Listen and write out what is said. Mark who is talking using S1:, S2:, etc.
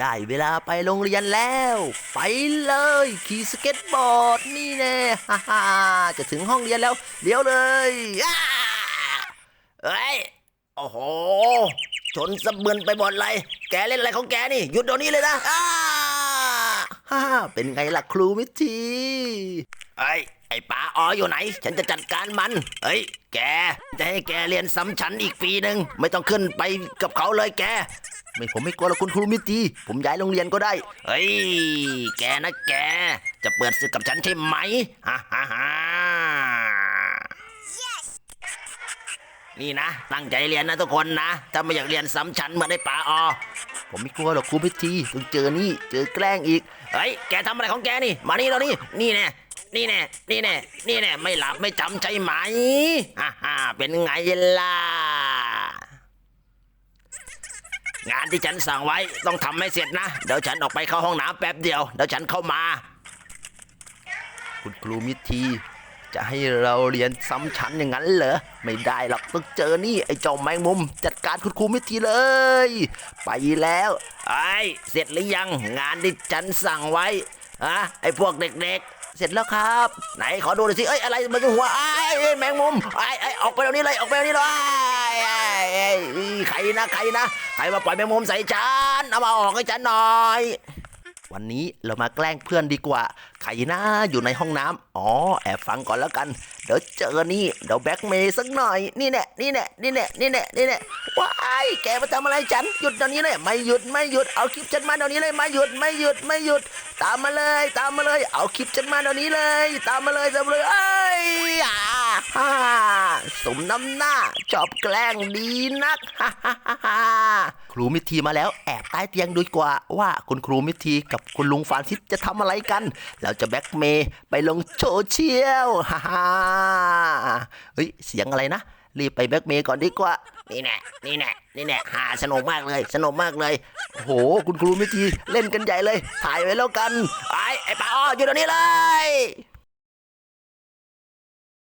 S1: ได้เวลาไปโรงเรียนแล้ว ไปเลย ขี่สเก็ตบอร์ดนี่แน่ฮ่าฮ่าจะถึงห้องเรียนแล้วเดี๋ยวเลยเอ้ยโอ้โหชนสะเบือนไปหมดเลยแกเล่นอะไรของแกนี่หยุดเดี๋ยวนี้เลยนะอ้าฮ่าเป็นไงล่ะครูมิทีไอ้ไอ้ป๋าอ๋ออยู่ไหน ฉันจะจัดการมัน เฮ้ย แกจะให้แกเรียนซ้ำชั้นอีกปีหนึ่งไม่ต้องขึ้นไปกับเขาเลยแก ไม่ผมไม่กลัวหรอกคุณครูมิตรีผมย้ายโรงเรียนก็ได้ เฮ้ย แกนะแก จะเปิดศึกกับฉันใช่ไหมฮ่าฮ่าฮ่านี่นะ ตั้งใจเรียนนะทุกคนนะ ถ้าไม่อยากเรียนซ้ำชั้นเหมือนไอ้ป๋าออ ผมไม่กลัวหรอกครูมิตรีต้องเจอนี่ เจอแกล้งอีก เฮ้ย แกทำอะไรของแกนี่ มานี่เรานี่ นี่แน่นี่แน่ นี่แน่ นี่แน่ ไม่หลับไม่จำใช่ไหมฮ่าฮ่าเป็นไงล่ะ งานที่ฉันสั่งไว้ต้องทำให้เสร็จนะ เดี๋ยวฉันออกไปเข้าห้องน้ำแป๊บเดียว เดี๋ยวฉันเข้ามา คุณครูมิทีจะให้เราเรียนซ้ำชั้นอย่างนั้นเหรอ ไม่ได้หรอกต้องเจอนี่ไอ้เจ้าแมงมุม จัดการคุณครูมิทีเลย ไปแล้วไอ้เสร็จหรือยังงานที่ฉันสั่งไว้อะไอ้พวกเด็กๆ เสร็จแล้วครับ ไหนขอดูหน่อยสิเอ้ยอะไรมันจะหัวไอ้แมงมุมไอ้ไอ้ออกไปเดี๋ยวนี้เลยออกไปเดี๋ยวนี้เลย ใครนะใครนะใครมาปล่อยแมงมุมใส่ฉันเอามาออกให้ฉันหน่อย วันนี้เรามาแกล้งเพื่อนดีกว่า ใครนะอยู่ในห้องน้ำอ๋อแอบฟังก่อนแล้วกัน เดี๋ยวเจอนี่เดี๋ยวแบ็กเมย์สักหน่อยนี่แน่นี่แน่นี่แน่นี่แน่นี่แน่ว้ายแกมาทำอะไรฉันหยุดเดี๋ยวนี้เลยไม่หยุดไม่หยุดเอาคลิปฉันมาเดี๋ยวนี้เลยไม่หยุดไม่หยุดไม่หยุด ตามมาเลย ตามมาเลย เอาคลิปฉันมาเดี๋ยวนี้เลย ตามมาเลยตามมาเลยเอ้ย สมน้ำหน้า ชอบแกล้งดีนักฮ่าฮ่าฮ่าครูมิทีมาแล้วแอบใต้เตียงดูดีกว่า ว่าคุณครูมิทีกับคุณลุงฟานซิสจะทำอะไรกัน เราจะแบ็กเมย์ไปลงโซเชียลฮ่าฮ่าเฮ้ยเสียงอะไรนะ รีบไปแบ็กเมย์ก่อนดีกว่า นี่แน่นี่แน่นี่แน่หาสนุกมากเลย สนุกมากเลยโอ้โห คุณครูมิทีเล่นกันใหญ่เลย ถ่ายไว้แล้วกัน ไอ้ไอ้ป้าอ้ออยู่ตรงนี้เลย